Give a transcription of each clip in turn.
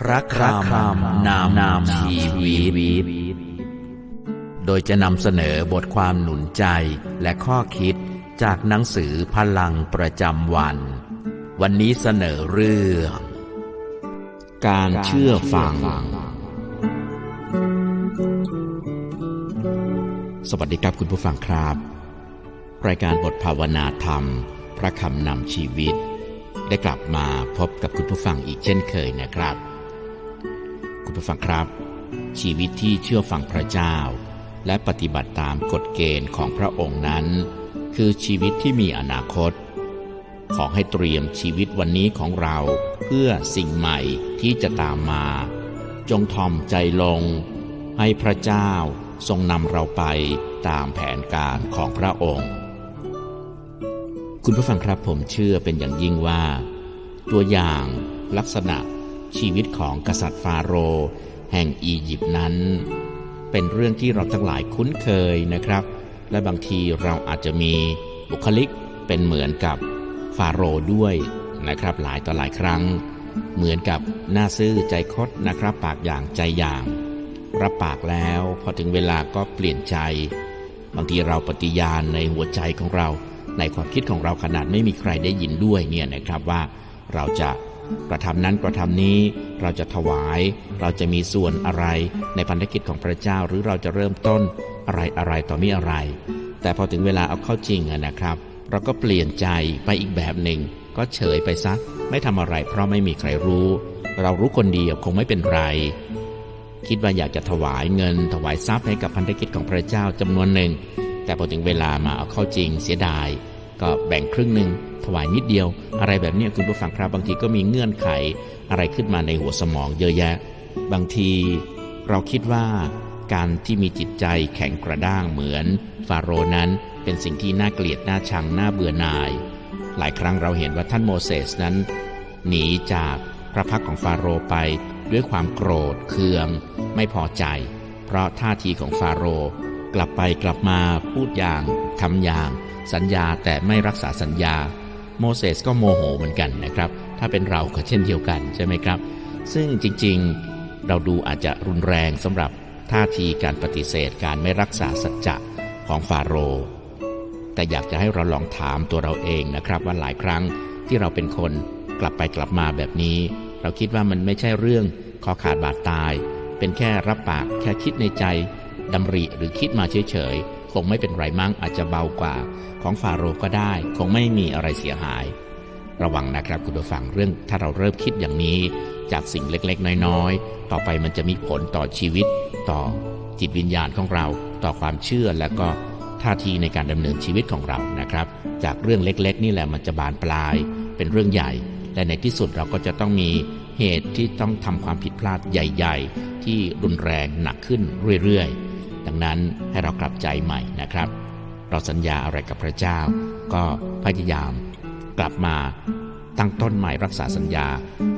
พระคำนามนามชีวิต โดยจะนำเสนอบทความหนุนใจและข้อคิดจากหนังสือพลังประจำวัน วันนี้เสนอเรื่อง การเชื่อฟัง สวัสดีครับคุณผู้ฟังครับ รายการบทภาวนาธรรม พระคำนำชีวิต ได้กลับมาพบกับคุณผู้ฟังอีกเช่นเคยนะครับ คุณผู้ฟังครับ ชีวิตที่เชื่อฟังพระเจ้า และปฏิบัติตามกฎเกณฑ์ของพระองค์นั้น คือชีวิตที่มีอนาคต ขอให้เตรียมชีวิตวันนี้ของเราเพื่อสิ่งใหม่ที่จะตามมา จงทอมใจลง ให้พระเจ้าทรงนำเราไปตามแผนการของพระองค์ คุณผู้ฟังครับผมเชื่อเป็นอย่างยิ่งว่า ตัวอย่างลักษณะ ชีวิตของกษัตริย์ฟาโรห์แห่งอียิปต์นั้น เป็นเรื่องที่เราทั้งหลายคุ้นเคยนะครับ และบางทีเราอาจจะมีบุคลิกเป็นเหมือนกับฟาโรห์ด้วยนะครับหลายต่อหลายครั้ง เหมือนกับหน้าซื่อใจคดนะครับ ปากอย่างใจอย่าง รับปากแล้วพอถึงเวลาก็เปลี่ยนใจ บางทีเราปฏิญาณในหัวใจของเรา ในความคิดของเราขนาดไม่มีใครได้ยินด้วยเนี่ยนะครับว่าเราจะ กระทำนั้นกระทำนี้เราจะถวาย เราจะมีส่วนอะไรในพันธกิจของพระเจ้าหรือเราจะเริ่มต้นอะไรอะไรต่อมีอะไร แต่พอถึงเวลาเอาเข้าจริงนะครับ เราก็เปลี่ยนใจไปอีกแบบหนึ่ง ก็เฉยไปซะไม่ทำอะไรเพราะไม่มีใครรู้ เรารู้คนเดียวคงไม่เป็นไร คิดว่าอยากจะถวายเงิน ถวายทรัพย์ให้กับพันธกิจของพระเจ้าจำนวนหนึ่ง แต่พอถึงเวลามาเอาเข้าจริงเสียดาย ก็แบ่งครึ่งหนึ่งถวายนิดเดียว อะไรแบบนี้คุณผู้ฟังครับ บางทีก็มีเงื่อนไขอะไรขึ้นมาในหัวสมองเยอะแยะ บางทีเราคิดว่าการที่มีจิตใจแข็งกระด้างเหมือนฟาโรนั้นเป็นสิ่งที่น่าเกลียดน่าชังน่าเบื่อหน่าย หลายครั้งเราเห็นว่าท่านโมเสสนั้น หนีจากพระพักของฟาโรไปด้วยความโกรธเคือง ไม่พอใจ เพราะท่าทีของฟาโร กลับไปกลับมาพูดอย่างทำอย่าง สัญญาแต่ไม่รักษาสัญญา โมเสสก็โมโหเหมือนกันนะครับ ถ้าเป็นเราก็เช่นเดียวกันใช่ไหมครับ ซึ่งจริงๆเราดูอาจจะรุนแรงสำหรับท่าทีการปฏิเสธการไม่รักษาสัจจะของฟาโรห์แต่อยากจะให้เราลองถามตัวเราเองนะครับ ว่าหลายครั้งที่เราเป็นคนกลับไปกลับมาแบบนี้ เราคิดว่ามันไม่ใช่เรื่องคอขาดบาดตาย เป็นแค่รับปากแค่คิดในใจ ดำริหรือคิดมาเฉยๆ คงไม่เป็นไรมั้งอาจจะเบากว่า ของฟาโรก็ได้ คงไม่มีอะไรเสียหาย ระวังนะครับคุณผู้ฟังเรื่องถ้าเราเริ่มคิดอย่างนี้ จากสิ่งเล็กๆ น้อยๆ ต่อไปมันจะมีผลต่อชีวิต ต่อจิตวิญญาณของเรา ต่อความเชื่อและก็ท่าทีในการดำเนินชีวิตของเรานะครับ จากเรื่องเล็กๆ นี่แหละมันจะบานปลาย เป็นเรื่องใหญ่ และในที่สุดเราก็จะต้องมีเหตุที่ต้องทำความผิดพลาดใหญ่ ๆ ที่รุนแรงหนักขึ้นเรื่อยๆ ดังนั้นให้เรากลับใจใหม่นะครับ เราสัญญาอะไรกับพระเจ้า ก็พยายามกลับมาตั้งต้นใหม่รักษาสัญญา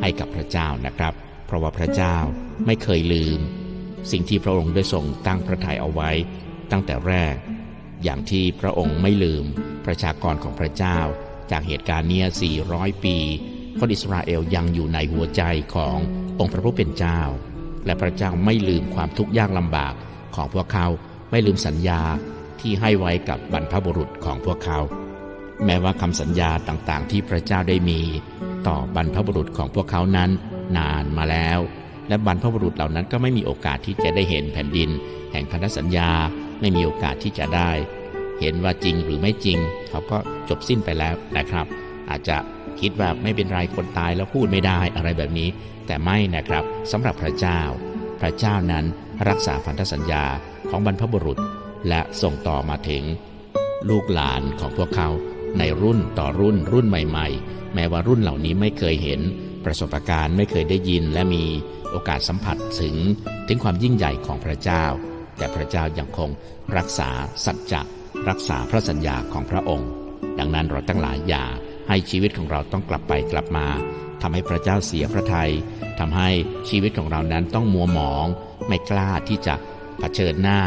ให้กับพระเจ้านะครับ เพราะว่าพระเจ้าไม่เคยลืม สิ่งที่พระองค์ได้ทรงตั้งพระทัยเอาไว้ ตั้งแต่แรก อย่างที่พระองค์ไม่ลืมประชากรของพระเจ้า จากเหตุการณ์เนี้ย400 ปีคนอิสราเอลยังอยู่ในหัวใจขององค์พระผู้เป็นเจ้า และพระเจ้าไม่ลืมความทุกข์ยากลำบาก ของพวกเขาไม่ลืมสัญญาที่ให้ไว้กับบรรพบุรุษของพวกเขา แม้ว่าคำสัญญาต่างๆ ที่พระเจ้าได้มี ต่อบรรพบุรุษของพวกเขานั้น นานมาแล้ว และบรรพบุรุษเหล่านั้นก็ไม่มีโอกาสที่จะได้เห็นแผ่นดิน แห่งพันธสัญญาไม่มีโอกาสที่จะได้ เห็นว่าจริงหรือไม่จริง เขาก็จบสิ้นไปแล้วนะครับ อาจจะคิดว่าไม่เป็นไรคนตายแล้วพูดไม่ได้อะไรแบบนี้ แต่ไม่นะครับสำหรับพระเจ้า พระเจ้านั้น รักษาพันธสัญญาของบรรพบุรุษ และส่งต่อมาถึง ลูกหลานของพวกเขาในรุ่นต่อรุ่นรุ่นใหม่ ๆ แม้ว่ารุ่นเหล่านี้ไม่เคยเห็น ประสบการณ์ไม่เคยได้ยินและมีโอกาสสัมผัสถึงถึงความยิ่งใหญ่ของพระเจ้า แต่พระเจ้ายังคงรักษาสัจจะรักษาพระสัญญาของพระองค์ ดังนั้นเราทั้งหลายอย่า ให้ชีวิตของเราต้องกลับไปกลับมาทำให้พระเจ้าเสียพระทยัยทำให้ชีวิตของเรานั้นต้องมัวหมอง ไม่กล้าที่จะะเผชิญหน้า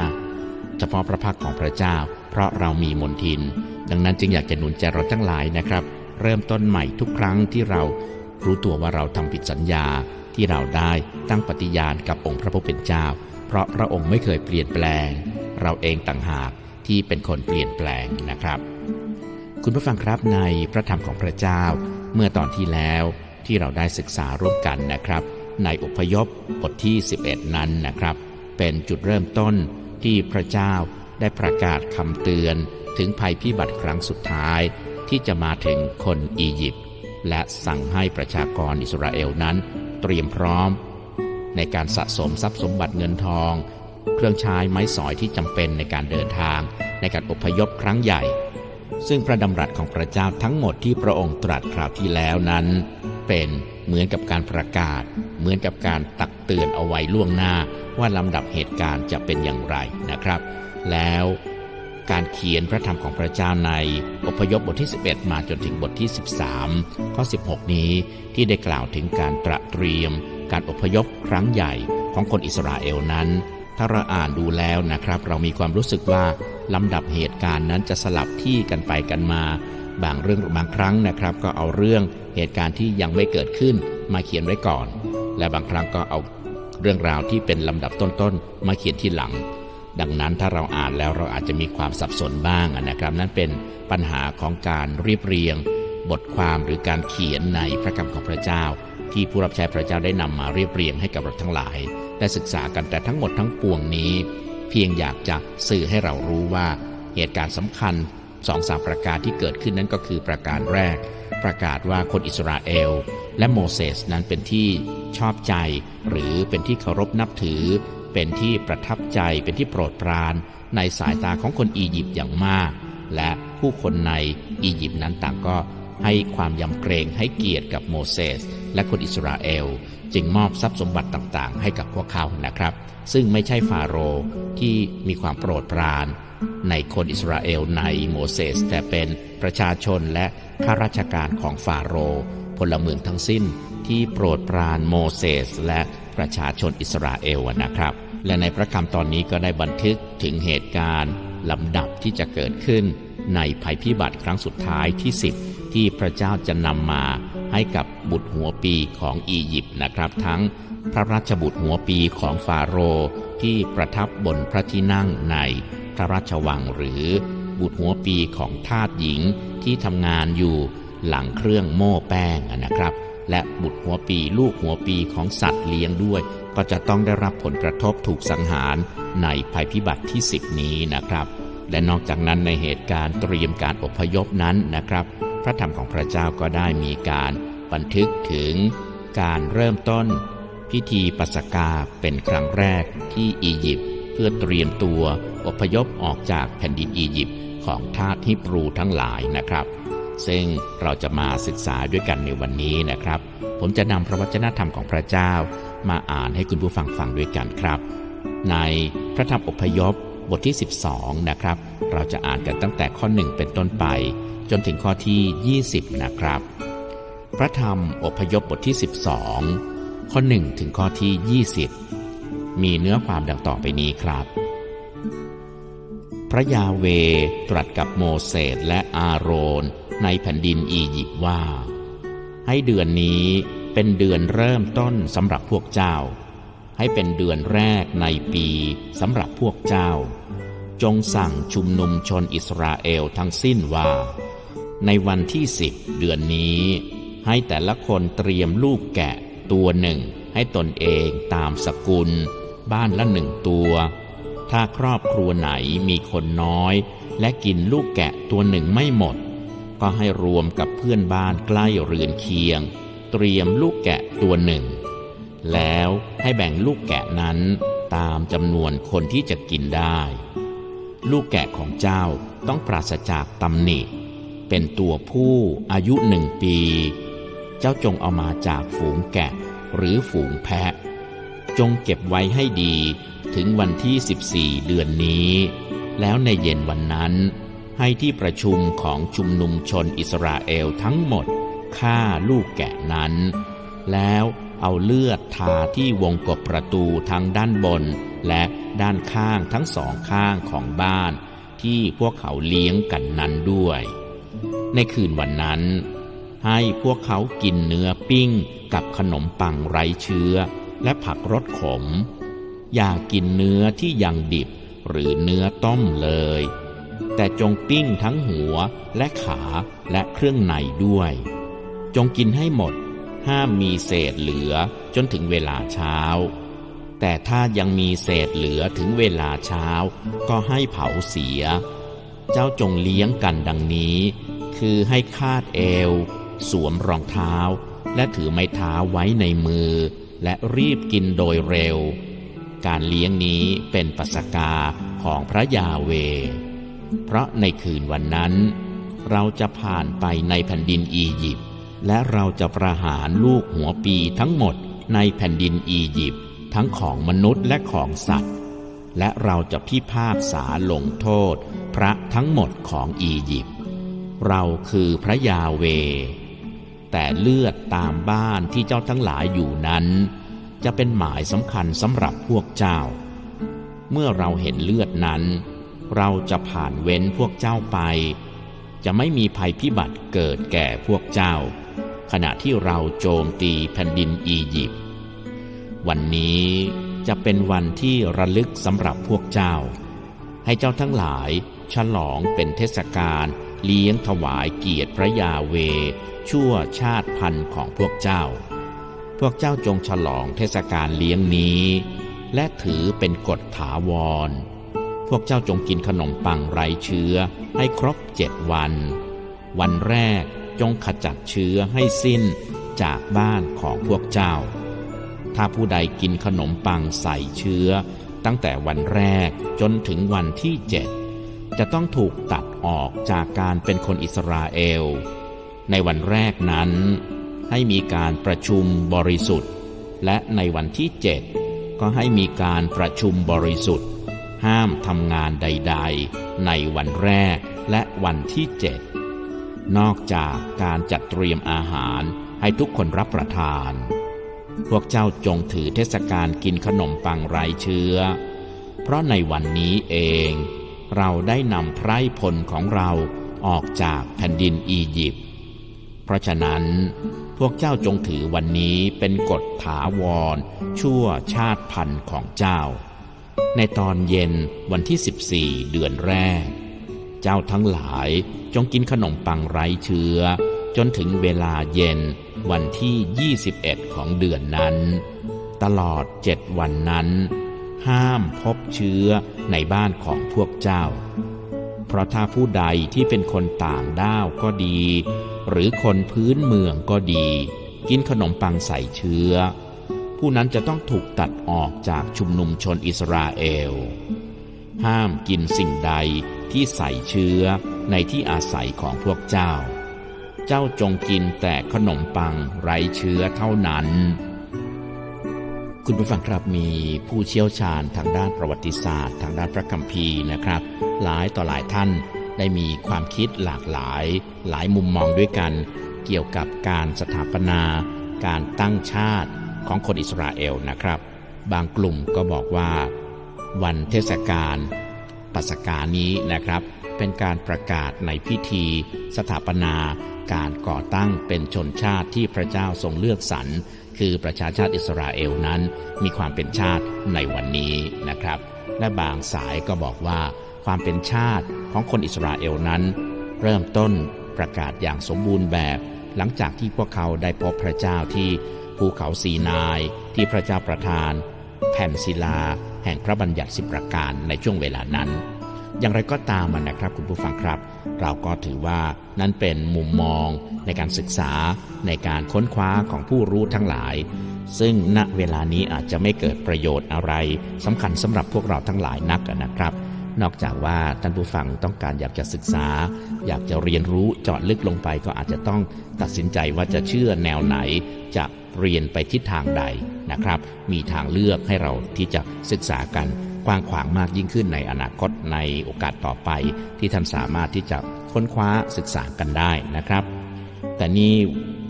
เฉพาะพระพักของพระเจ้า เพราะเรามีมนทิน ดังนั้นจึงอยากจะหนุนใจเราทั้งหลายนะครับ เริ่มต้นใหม่ทุกครั้งที่เรารู้ตัวว่าเราทำผิดสัญญาที่เราได้ตั้งปฏิญาณกับองค์พระผู้เป็นเจ้า เพราะพระองค์ไม่เคยเปลี่ยนแปลง เราเองต่างหากที่เป็นคนเปลี่ยนแปลงนะครับ คุณผู้ฟังครับในพระธรรมของพระเจ้า เมื่อตอนที่แล้วที่เราได้ศึกษาร่วมกันนะครับ ในอพยพบทที่ 11 นั้นนะครับ เป็นจุดเริ่มต้นที่พระเจ้าได้ประกาศคำเตือนถึงภัยพิบัติครั้งสุดท้าย ที่จะมาถึงคนอียิปต์และสั่งให้ประชากรอิสราเอลนั้น เตรียมพร้อม ในการสะสมทรัพย์สมบัติเงินทอง เครื่องใช้ไม้สอยที่จำเป็นในการเดินทาง ในการอพยพครั้งใหญ่ ซึ่งพระดำรัสของพระเจ้าทั้งหมดที่พระองค์ตรัสคราวที่แล้วนั้น เป็นเหมือนกับการประกาศ เหมือนกับการตักเตือนเอาไว้ล่วงหน้าว่าลำดับเหตุการณ์จะเป็นอย่างไรนะครับ แล้วการเขียนพระธรรมของพระเจ้าในอพยพบทที่ 11 มาจนถึงบทที่ 13 ข้อ 16 นี้ที่ได้กล่าวถึงการตระเตรียม การอพยพครั้งใหญ่ของคนอิสราเอลนั้น ถ้าเราอ่านดูแล้วนะครับ เรามีความรู้สึกว่า ลำดับเหตุการณ์นั้นจะสลับที่กันไปกันมา บางเรื่องบางครั้งนะครับ ก็เอาเรื่องเหตุการณ์ที่ยังไม่เกิดขึ้นมาเขียนไว้ก่อน และบางครั้งก็เอาเรื่องราวที่เป็นลำดับต้นๆมาเขียนที่หลัง ดังนั้นถ้าเราอ่านแล้วเราอาจจะมีความสับสนบ้างนะครับ นั่นเป็นปัญหาของการเรียบเรียง บทความหรือการเขียนในพระคำของพระเจ้า ที่ผู้รับใช้พระเจ้าได้นำมาเรียบเรียงให้กับเราทั้งหลาย ได้ศึกษากันแต่ทั้งหมดทั้งปวงนี้ เพียงอยากจะสื่อให้เรารู้ว่าเหตุการณ์สำคัญสองสามประการที่เกิดขึ้นนั้นก็คือประการแรก ประกาศว่าคนอิสราเอล และโมเสสนั้นเป็นที่ชอบใจ หรือเป็นที่เคารพนับถือ เป็นที่ประทับใจเป็นที่โปรดปราน ในสายตาของคนอียิปต์อย่างมาก และผู้คนในอียิปต์นั้นต่างก็ให้ความยำเกรงให้เกียรติกับโมเสส และคนอิสราเอลจึงมอบทรัพย์สมบัติต่างๆ ให้กับพวกเขานะครับ ซึ่งไม่ใช่ฟาโรห์ที่มีความโปรดปราน ในคนอิสราเอลในโมเสส แต่เป็นประชาชนและข้าราชการของฟาโรห์พลเมืองทั้งสิ้นที่โปรดปรานโมเสสและประชาชนอิสราเอลนะครับ และในพระคำตอนนี้ก็ได้บันทึกถึงเหตุการณ์ลำดับที่จะเกิดขึ้นในภัยพิบัติครั้งสุดท้ายที่ 10 ที่พระเจ้าจะนำมา ให้กับบุตรหัวปีของอียิปต์นะครับ ทั้งพระราชบุตรหัวปีของฟาโรห์ที่ประทับบนพระที่นั่งในพระราชวังหรือ บุตรหัวปีของทาสหญิงที่ทำงานอยู่หลังเครื่องโม่แป้งนะครับ และบุตรหัวปีลูกหัวปีของสัตว์เลี้ยงด้วย ก็จะต้องได้รับผลกระทบถูกสังหารในภัยพิบัติที่ 10 นี้นะครับ และนอกจากนั้นในเหตุการณ์เตรียมการอพยพนั้นนะครับ พระธรรมของพระเจ้าก็ได้มีการบันทึกถึงการเริ่มต้น พิธีปัสกาเป็นครั้งแรกที่อียิปต์เพื่อเตรียมตัวอพยพออกจากแผ่นดินอียิปต์ของทาสฮิบรูทั้งหลายนะครับ ซึ่งเราจะมาศึกษาด้วยกันในวันนี้นะครับ ผมจะนำพระวจนะธรรมของพระเจ้า มาอ่านให้คุณผู้ฟังฟังด้วยกันครับ ในพระธรรมอพยพ บทที่ 12 นะครับ เราจะอ่านกันตั้งแต่ข้อ 1 เป็นต้นไป จนถึงข้อที่ 20 นะครับ พระธรรมอพยพบทที่ 12 ข้อ 1 ถึงข้อที่ 20 มีเนื้อความดังต่อไปนี้ครับ พระยาเวตรัสกับโมเสสและอาโรนในแผ่นดินอียิปต์ว่า ให้เดือนนี้เป็นเดือนเริ่มต้นสำหรับพวกเจ้า ให้เป็นเดือนแรกในปีสำหรับพวกเจ้า จงสั่งชุมนุมชนอิสราเอลทั้งสิ้นว่า ในวันที่สิบเดือนนี้ ให้แต่ละคนเตรียมลูกแกะตัวหนึ่ง ให้ตนเองตามสกุล บ้านละหนึ่งตัว ถ้าครอบครัวไหนมีคนน้อย และกินลูกแกะตัวหนึ่งไม่หมด ก็ให้รวมกับเพื่อนบ้านใกล้เรือนเคียง เตรียมลูกแกะตัวหนึ่ง แล้วให้แบ่งลูกแกะนั้นตามจำนวนคนที่จะกินได้ ลูกแกะของเจ้าต้องปราศจากตำหนิ เป็นตัวผู้อายุหนึ่งปี เจ้าจงเอามาจากฝูงแกะหรือฝูงแพะ จงเก็บไว้ให้ดีถึงวันที่ 14 เดือนนี้ แล้วในเย็นวันนั้น ให้ที่ประชุมของชุมนุมชนอิสราเอลทั้งหมดฆ่าลูกแกะนั้น แล้ว เอาเลือดทาที่วงกบประตูทั้งด้านบน และด้านข้างทั้งสองข้างของบ้าน ที่พวกเขาเลี้ยงกันนั้นด้วย ในคืนวันนั้น ให้พวกเขากินเนื้อปิ้งกับขนมปังไร้เชื้อ และผักรสขม อย่ากินเนื้อที่ยังดิบหรือเนื้อต้มเลย แต่จงปิ้งทั้งหัวและขาและเครื่องในด้วย จงกินให้หมด ห้ามมีเศษเหลือจนถึงเวลาเช้า แต่ถ้ายังมีเศษเหลือถึงเวลาเช้า ก็ให้เผาเสีย เจ้าจงเลี้ยงกันดังนี้ คือให้คาดเอว สวมรองเท้า และถือไม้เท้าไว้ในมือ และรีบกินโดยเร็ว การเลี้ยงนี้เป็นปัสกาของพระยาเว เพราะในคืนวันนั้น เราจะผ่านไปในแผ่นดินอียิปต์ และเราจะประหารลูกหัวปีทั้งหมดในแผ่นดินอียิปต์ทั้งของมนุษย์และของสัตว์ และเราจะพิพากษาลงโทษ พระทั้งหมดของอียิปต์เราคือพระยาเว แต่เลือดตามบ้านที่เจ้าทั้งหลายอยู่นั้น จะเป็นหมายสำคัญสำหรับพวกเจ้า เมื่อเราเห็นเลือดนั้น เราจะผ่านเว้นพวกเจ้าไป จะไม่มีภัยพิบัติเกิดแก่พวกเจ้า ขณะที่เราโจมตีแผ่นดินอียิปต์วันนี้จะเป็นวันที่ระลึกสำหรับพวกเจ้า ให้เจ้าทั้งหลายฉลองเป็นเทศกาลเลี้ยงถวายเกียรติพระยาเว ชั่วชาติพันธุ์ของพวกเจ้า พวกเจ้าจงฉลองเทศกาลเลี้ยงนี้ และถือเป็นกฎถาวร พวกเจ้าจงกินขนมปังไร้เชื้อให้ครบเจ็ดวัน วันแรก จงขจัดเชื้อให้สิ้นจากบ้านของพวกเจ้า ถ้าผู้ใดกินขนมปังใส่เชื้อ ตั้งแต่วันแรกจนถึงวันที่เจ็ดจะต้องถูกตัดออกจากการเป็นคนอิสราเอล ในวันแรกนั้น ให้มีการประชุมบริสุทธิ์ และในวันที่เจ็ดก็ให้มีการประชุมบริสุทธิ์ ห้ามทำงานใด ๆ ในวันแรกและวันที่เจ็ด นอกจากการจัดเตรียมอาหารให้ทุกคนรับประทาน พวกเจ้าจงถือเทศกาลกินขนมปังไร้เชื้อ เพราะในวันนี้เอง เราได้นำไพร่พลของเราออกจากแผ่นดินอียิปต์ เพราะฉะนั้นพวกเจ้าจงถือวันนี้เป็นกฎถาวร ชั่วชาติพันธุ์ของเจ้า ในตอนเย็นวันที่ 14 เดือนแรก เจ้าทั้งหลายจงกินขนมปังไร้เชื้อ จนถึงเวลาเย็นวันที่ 21 ของเดือนนั้น ตลอดเจ็ดวันนั้น ห้ามพบเชื้อในบ้านของพวกเจ้า เพราะถ้าผู้ใดที่เป็นคนต่างด้าวก็ดี หรือคนพื้นเมืองก็ดี กินขนมปังใส่เชื้อ ผู้นั้นจะต้องถูกตัดออกจากชุมนุมชนอิสราเอล ห้ามกินสิ่งใด ที่ใส่เชื้อในที่อาศัยของพวกเจ้า เจ้าจงกินแต่ขนมปังไร้เชื้อเท่านั้น คุณผู้ฟังครับมีผู้เชี่ยวชาญทางด้านประวัติศาสตร์ ทางด้านพระคัมภีร์นะครับ หลายต่อหลายท่านได้มีความคิดหลากหลาย หลายมุมมองด้วยกัน เกี่ยวกับการสถาปนา การตั้งชาติของคนอิสราเอลนะครับ บางกลุ่มก็บอกว่า วันเทศกาล ปัสกานี้นะครับ เป็นการประกาศในพิธี สถาปนาการก่อตั้งเป็นชนชาติที่พระเจ้าทรงเลือกสรรคือประชาชาติอิสราเอลนั้นมีความเป็นชาติในวันนี้นะครับ และบางสายก็บอกว่า ความเป็นชาติของคนอิสราเอลนั้น เริ่มต้นประกาศอย่างสมบูรณ์แบบ หลังจากที่พวกเขาได้พบพระเจ้าที่ภูเขาสีนายที่พระเจ้าประทาน แผ่นศิลา แห่งพระบัญญัติสิบประการในช่วงเวลานั้น อย่างไรก็ตามนนะครับคุณผู้ฟังครับ เราก็ถือว่านั่นเป็นมุมมองในการศึกษาในการค้นคว้าของผู้รู้ทั้งหลาย ซึ่งณเวลานี้อาจจะไม่เกิดประโยชน์อะไรสำคัญสำหรับพวกเราทั้งหลายนักนะครับ นอกจากว่าท่านผู้ฟังต้องการอยากจะศึกษา อยากจะเรียนรู้เจาะลึกลงไป ก็อาจจะต้องตัดสินใจว่าจะเชื่อแนวไหน จะเรียนไปทิศทางใดนะครับ มีทางเลือกให้เราที่จะศึกษากันกว้างขวางมากยิ่งขึ้นในอนาคตในโอกาสต่อไป ที่ท่านสามารถที่จะค้นคว้าศึกษากันได้นะครับ แต่นี่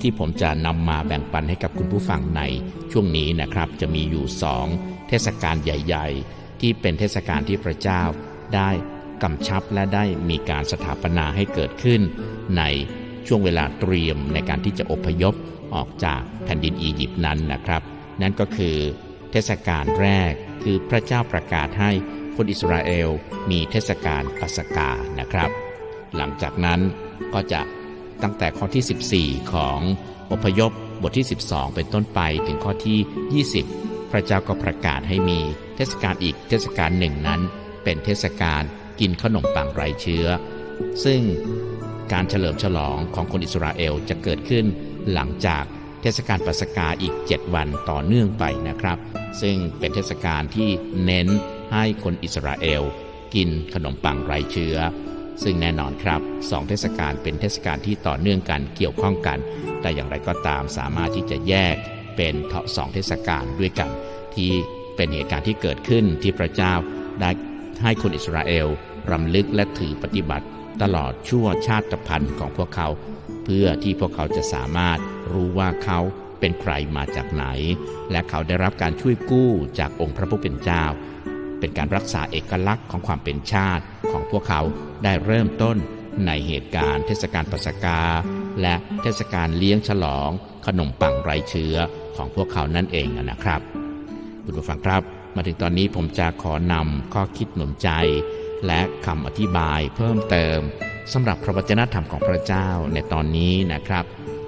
ที่ผมจะนำมาแบ่งปันให้กับคุณผู้ฟังในช่วงนี้นะครับ จะมีอยู่สองเทศกาลใหญ่ ๆ ที่เป็นเทศกาลที่พระเจ้า ได้กำชับและได้มีการสถาปนาให้เกิดขึ้น ในช่วงเวลาเตรียมในการที่จะอพยพออกจากแผ่นดินอียิปต์นั้นนะครับ นั่นก็คือเทศกาลแรกคือพระเจ้าประกาศให้คนอิสราเอลมีเทศกาลปัสกานะครับ หลังจากนั้นก็จะตั้งแต่ข้อที่ 14 ของอพยพบทที่ 12 เป็นต้นไปถึงข้อที่ 20 พระเจ้าก็ประกาศให้มีเทศกาลอีกเทศกาลหนึ่งนั้น เป็นเทศกาลกินขนมปังไร้เชื้อ ซึ่งการเฉลิมฉลองของคนอิสราเอลจะเกิดขึ้นหลังจากเทศกาลปัสกาอีก 7 วันต่อเนื่องไปนะครับ ซึ่งเป็นเทศกาลที่เน้นให้คนอิสราเอล กินขนมปังไร้เชื้อ ซึ่งแน่นอนครับสองเทศกาลเป็นเทศกาลที่ต่อเนื่องกันเกี่ยวข้องกัน แต่อย่างไรก็ตามสามารถที่จะแยกเป็นสองเทศกาลด้วยกัน ที่เป็นเหตุการณ์ที่เกิดขึ้นที่พระเจ้าได้ ให้คนอิสราเอลรำลึกและถือปฏิบัติ ตลอดชั่วชาติพันธุ์ของพวกเขา เพื่อที่พวกเขาจะสามารถรู้ว่าเขาเป็นใครมาจากไหน และเขาได้รับการช่วยกู้จากองค์พระผู้เป็นเจ้า เป็นการรักษาเอกลักษณ์ของความเป็นชาติของพวกเขาได้เริ่มต้นในเหตุการณ์เทศกาลปัสกา และเทศกาลเลี้ยงฉลอง ขนมปังไร้เชื้อของพวกเขานั่นเองนะครับ คุณผู้ฟังครับ มาถึงตอนนี้ผมจะขอนำข้อคิดหนุนใจ และคำอธิบายเพิ่มเติมสำหรับพระวจนะธรรมของพระเจ้าในตอนนี้นะครับ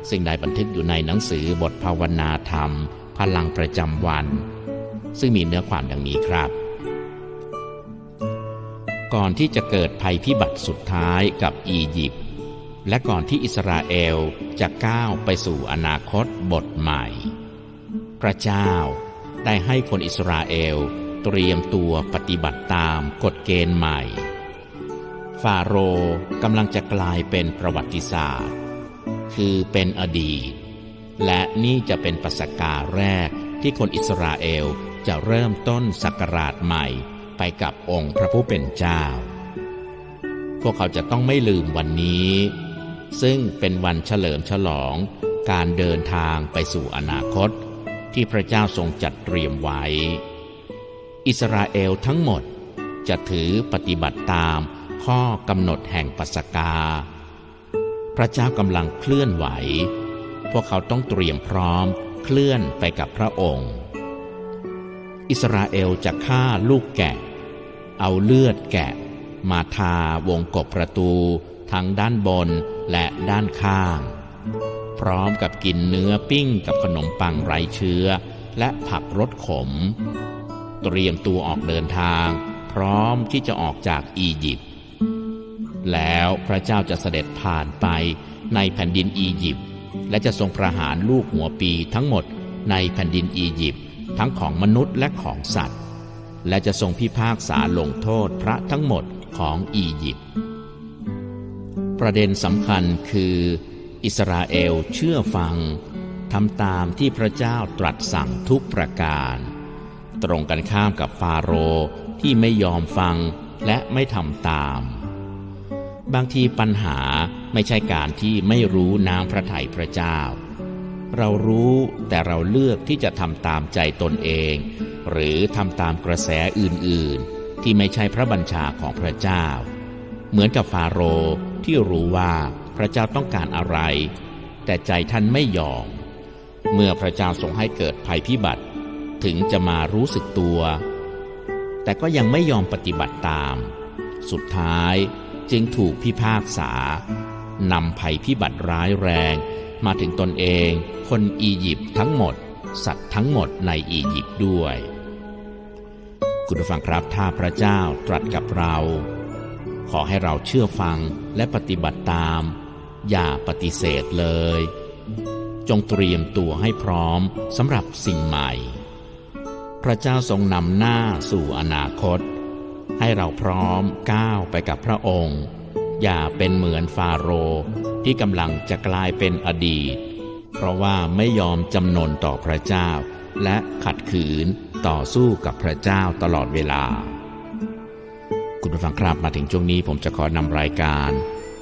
ซึ่งได้บันทึกอยู่ในหนังสือบทภาวนาธรรม พลังประจำวัน ซึ่งมีเนื้อความดังนี้ครับ ก่อนที่จะเกิดภัยพิบัติสุดท้ายกับอียิปต์และก่อนที่อิสราเอลจะก้าวไปสู่อนาคตบทใหม่ พระเจ้า ได้ให้คนอิสราเอลเตรียมตัวปฏิบัติตามกฎเกณฑ์ใหม่ ฟาโรห์กำลังจะกลายเป็นประวัติศาสตร์ คือเป็นอดีต และนี่จะเป็นประสกาแรกที่คนอิสราเอลจะเริ่มต้นศักราชใหม่ไปกับองค์พระผู้เป็นเจ้า พวกเขาจะต้องไม่ลืมวันนี้ ซึ่งเป็นวันเฉลิมฉลองการเดินทางไปสู่อนาคต ที่พระเจ้าทรงจัดเตรียมไว้ อิสราเอลทั้งหมดจะถือปฏิบัติตามข้อกำหนดแห่งปัสกา พระเจ้ากำลังเคลื่อนไหว พวกเขาต้องเตรียมพร้อมเคลื่อนไปกับพระองค์ อิสราเอลจะฆ่าลูกแกะ เอาเลือดแกะ มาทาวงกบประตู ทั้งด้านบนและด้านข้าง พร้อมกับกินเนื้อปิ้งกับขนมปังไร้เชื้อ และผักรสขม เตรียมตัวออกเดินทาง พร้อมที่จะออกจากอียิปต์แล้วพระเจ้าจะเสด็จผ่านไปในแผ่นดินอียิปต์และจะทรงประหารลูกหัวปีทั้งหมดในแผ่นดินอียิปต์ทั้งของมนุษย์และของสัตว์ และจะทรงพิพากษาลงโทษพระทั้งหมดของอียิปต์ประเด็นสำคัญคือ อิสราเอลเชื่อฟังทำตามที่พระเจ้าตรัสสั่งทุกประการ ตรงกันข้ามกับฟาโรห์ที่ไม่ยอมฟังและไม่ทำตาม บางทีปัญหาไม่ใช่การที่ไม่รู้น้ำพระทัยพระเจ้า เรารู้แต่เราเลือกที่จะทำตามใจตนเอง หรือทำตามกระแสอื่นๆ ที่ไม่ใช่พระบัญชาของพระเจ้า เหมือนกับฟาโรห์ที่รู้ว่า ระเจ้าต้องการอะไร แต่ใจท่านไม่ยอม เมื่อพระเจ้าทรงให้เกิดภัยพิบัติถึงจะมารู้สึกตัว แต่ก็ยังไม่ยอมปฏิบัติตาม สุดท้ายจึงถูกพิพากษานำภัยพิบัติร้ายแรง มาถึงตนเอง คนอียิปต์ทั้งหมด สัตว์ทั้งหมดในอียิปต์ด้วย คุณผู้ฟังครับถ้าพระเจ้าตรัสกับเรา ขอให้เราเชื่อฟังและปฏิบัติตาม อย่าปฏิเสธเลย จงเตรียมตัวให้พร้อมสำหรับสิ่งใหม่ พระเจ้าทรงนำหน้าสู่อนาคต ให้เราพร้อมก้าวไปกับพระองค์ อย่าเป็นเหมือนฟาโรห์ที่กำลังจะกลายเป็นอดีต เพราะว่าไม่ยอมจำนนต่อพระเจ้า และขัดขืนต่อสู้กับพระเจ้าตลอดเวลา คุณผู้ฟังครับมาถึงช่วงนี้ผมจะขอนำรายการ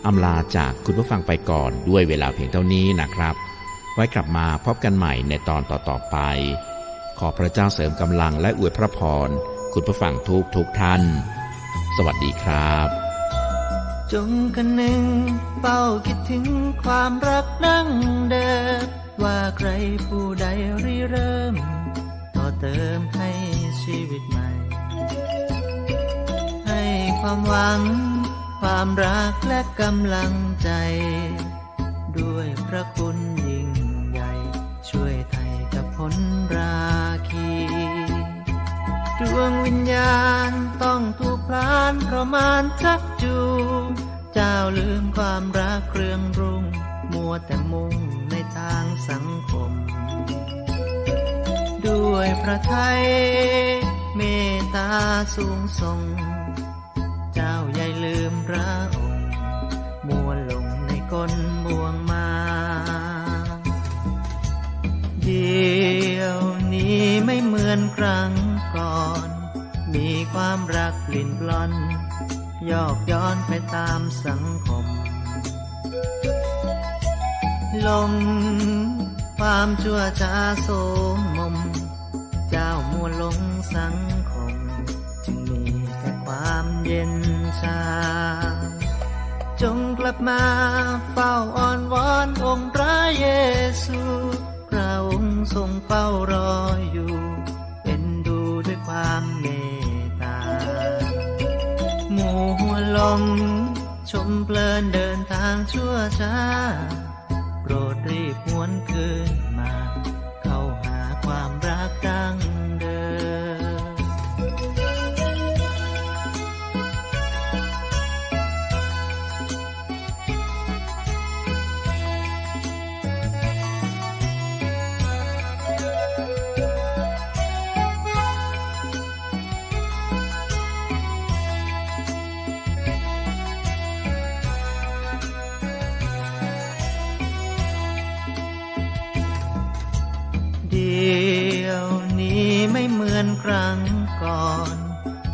อำลาจากคุณผู้ฟังไปก่อนด้วยเวลาเพียงเท่านี้นะครับ ไว้กลับมาพบกันใหม่ในตอนต่อๆไป ขอพระเจ้าเสริมกำลังและอวยพระพร คุณผู้ฟังทุกทุกท่าน สวัสดีครับ จงกันหนึ่งเฝ้าคิดถึงความรักดั้งเดิมว่าใครผู้ใดริเริ่ม ต่อเติมให้ชีวิตใหม่ ให้ความหวัง ความรักและกำลังใจ ด้วยพระคุณยิ่งใหญ่ ช่วยไทยกับพ้นราคี ดวงวิญญาณต้องถูกพลานเพราะมารชักจูงเจ้าลืมความรักเครื่องรุ่ง มัวแต่มุ่งในทางสังคม ด้วยพระไทยเมตตาสูงส่ง ระองค์มัวลงในกลบ่วงมา เดี๋ยวนี้ไม่เหมือนครั้งก่อน มีความรักกลิ่นปลอนยอกย้อนไปตามสังคม ลงความชั่วช้าโสมมม เจ้ามัวหลงสังคม จึงมีแต่ความเย็นชา ลับมาเฝ้าอ้อนวอนองค์พระเยซู พระองค์ทรงเฝ้ารออยู่เป็นดูด้วยความเมตตาหมู่หัวลมชมเพลินเดินทางชั่วช้า โปรดรีบหวนคืน รั้งก่อน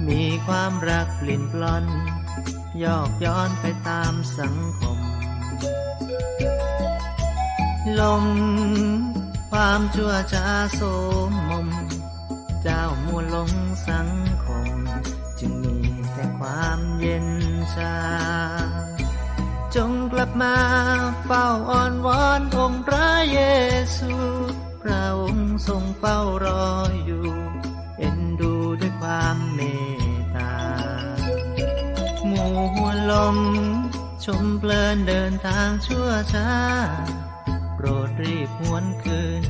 มีความรักปลิ่นปลอนยอกย้อนไปตามสังคมลงความชั่วช้าโสมมม เจ้ามัวหลงสังคม จึงมีแต่ความเย็นชา จงกลับมาเฝ้าอ้อนวอนองค์พระเยซู พระองค์ทรงเฝ้ารออยู่ ม ชมเพลินเดินทางชั่วช้า โปรดรีบหวนคืน